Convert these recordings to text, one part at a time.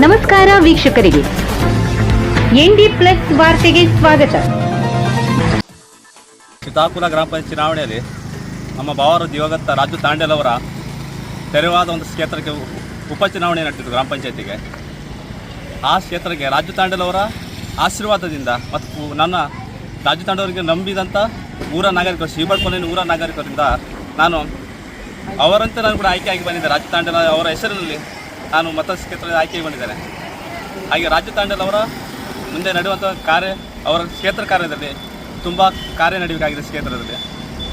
ನಮಸ್ಕಾರ ವೀಕ್ಷಕರಿಗೆ. ND plus ವಾರ್ತೆಗೆ ಸ್ವಾಗತ. ಚಿತ್ತಾಪುರ ಗ್ರಾಮ ಪಂಚಾಯತ್ ಚುನಾವಣೆಯಲ್ಲಿ ನಮ್ಮ ಭಾವರು ದಿವಂಗತ ರಾಜು ತಾಂಡೇಲ್ ಅವರ ತೆರವಾದ ಒಂದು ಕ್ಷೇತ್ರಕ್ಕೆ ಉಪ ಉಪಚುನಾವಣೆ ನಡೆದಿತ್ತು ಗ್ರಾಮ ಪಂಚಾಯತಿಗೆ. ಆ ಕ್ಷೇತ್ರಕ್ಕೆ ರಾಜು ತಾಂಡೇಲ್ ಅವರ ಆಶೀರ್ವಾದದಿಂದ ಮತ್ತು ನನ್ನ ರಾಜು ತಾಂಡವರಿಗೆ ನಂಬಿದಂಥ ಊರ ನಾಗರಿಕರು ಶ್ರೀಬಳ್ಕೊನೆ ಊರ ನಾಗರಿಕರಿಂದ ನಾನು ಅವರಂತೆ ನಾನು ಕೂಡ ಆಯ್ಕೆಯಾಗಿ ಬಂದಿದ್ದೆ. ರಾಜ್ಯ ತಾಂಡೇಲ್ ಅವರ ಹೆಸರಿನಲ್ಲಿ ನಾನು ಮತ ಕ್ಷೇತ್ರದಲ್ಲಿ ಆಯ್ಕೆಗೊಂಡಿದ್ದೇನೆ. ಹಾಗೆ ರಾಜ್ಯ ತಾಂಡೇಲ್ ಅವರ ಮುಂದೆ ನಡೆಯುವಂಥ ಕಾರ್ಯ ಅವರ ಕ್ಷೇತ್ರ ಕಾರ್ಯದಲ್ಲಿ ತುಂಬ ಕಾರ್ಯ ನಡೆಯಬೇಕಾಗಿದೆ ಕ್ಷೇತ್ರದಲ್ಲಿ.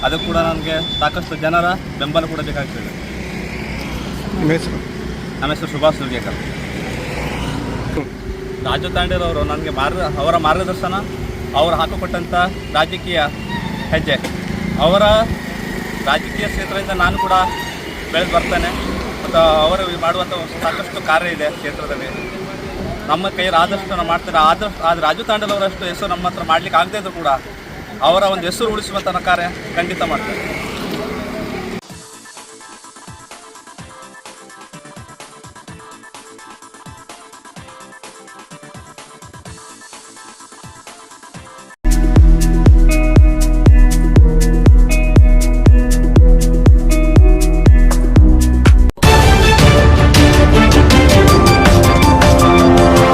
ಅದು ಕೂಡ ನನಗೆ ಸಾಕಷ್ಟು ಜನರ ಬೆಂಬಲ ಕೂಡ ಬೇಕಾಗ್ತದೆ. ನನ್ನ ಹೆಸರು ನಮ್ಮ ಹೆಸರು ಸುಭಾಷ್ ಸುರ್ಗೇಕರ್ ರಾಜು ತಾಂಡೇಲ್ ಅವರು ನನಗೆ ಮಾರ್ಗ ಅವರ ಮಾರ್ಗದರ್ಶನ ಅವರು ಹಾಕಿಕೊಟ್ಟಂಥ ರಾಜಕೀಯ ಹೆಜ್ಜೆ. ಅವರ ರಾಜಕೀಯ ಕ್ಷೇತ್ರದಿಂದ ನಾನು ಕೂಡ ಬೆಳೆದು ಬರ್ತೇನೆ. ಅವರು ಮಾಡುವಂಥ ಸಾಕಷ್ಟು ಕಾರ್ಯ ಇದೆ ಕ್ಷೇತ್ರದಲ್ಲಿ. ನಮ್ಮ ಕೈಯಲ್ಲಿ ಆದಷ್ಟು ನಾವು ಮಾಡ್ತಾರೆ. ಆದಷ್ಟು ಆದರೆ ರಾಜು ತಾಂಡಲವರಷ್ಟು ಹೆಸರು ನಮ್ಮ ಹತ್ರ ಮಾಡ್ಲಿಕ್ಕೆ ಆಗದೇ ಇದ್ರು ಕೂಡ ಅವರ ಒಂದು ಹೆಸರು ಉಳಿಸುವಂಥ ಕಾರ್ಯ ಖಂಡಿತ ಮಾಡ್ತಾರೆ.